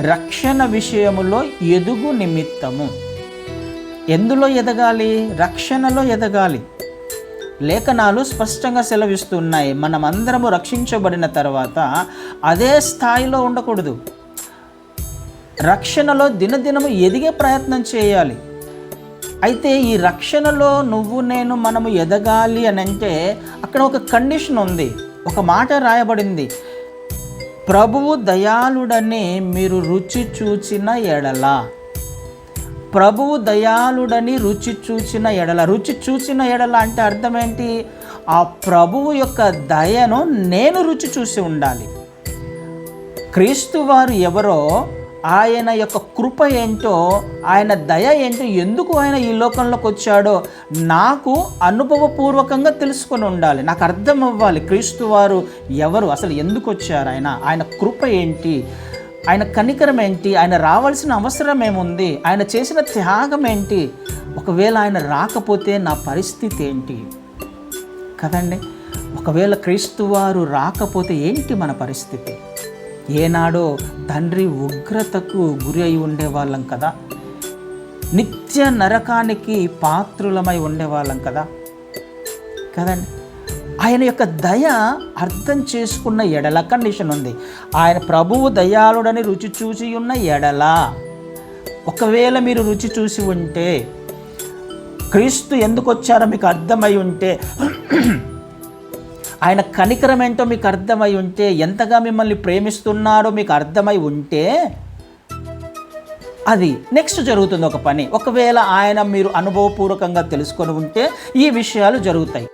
రక్షణ విషయములో ఎదుగు నిమిత్తము. ఎందులో ఎదగాలి? రక్షణలో ఎదగాలి. లేఖనాలు స్పష్టంగా సెలవిస్తున్నాయి. మనమందరము రక్షించబడిన తర్వాత అదే స్థాయిలో ఉండకూడదు. రక్షణలో దినదినము ఎదిగే ప్రయత్నం చేయాలి. అయితే ఈ రక్షణలో నువ్వు నేను మనము ఎదగాలి అని అంటే అక్కడ ఒక కండిషన్ ఉంది. ఒక మాట రాయబడింది. ప్రభువు దయాళుడని మీరు రుచి చూచిన ఎడల. ప్రభువు దయాళుడని రుచి చూచిన ఎడల. రుచి చూసిన ఎడల అంటే అర్థమేంటి? ఆ ప్రభువు యొక్క దయను నేను రుచి చూసి ఉండాలి. క్రీస్తు వారు ఎవరో ఆయన యొక్క కృప ఏంటో ఆయన దయ ఏంటో ఎందుకు ఆయన ఈ లోకంలోకి వచ్చాడో నాకు అనుభవపూర్వకంగా తెలుసుకొని ఉండాలి. నాకు అర్థం అవ్వాలి. క్రీస్తు వారు ఎవరు? అసలు ఎందుకు వచ్చారు ఆయన? ఆయన కృప ఏంటి? ఆయన కనికరం ఏంటి? ఆయన రావాల్సిన అవసరం ఏముంది? ఆయన చేసిన త్యాగం ఏంటి? ఒకవేళ ఆయన రాకపోతే నా పరిస్థితి ఏంటి? కదండి? ఒకవేళ క్రీస్తు వారు రాకపోతే ఏంటి మన పరిస్థితి? ఏనాడో తండ్రి ఉగ్రతకు గురి అయి ఉండేవాళ్ళం కదా. నిత్య నరకానికి పాత్రులమై ఉండేవాళ్ళం కదా. కదండి? ఆయన యొక్క దయ అర్థం చేసుకున్న ఎడల కండిషన్ ఉంది. ఆయన ప్రభువు దయాళుడని రుచి చూసి ఉన్న ఎడల. ఒకవేళ మీరు రుచి చూసి ఉంటే క్రీస్తు ఎందుకు వచ్చారో మీకు అర్థమై ఉంటే ఆయన కనికరం ఏంటో మీకు అర్థమై ఉంటే ఎంతగా మిమ్మల్ని ప్రేమిస్తున్నాడో మీకు అర్థమై ఉంటే అది నెక్స్ట్ జరుగుతుంది ఒక పని. ఒకవేళ ఆయన మీరు అనుభవపూర్వకంగా తెలుసుకొని ఉంటే ఈ విషయాలు జరుగుతాయి.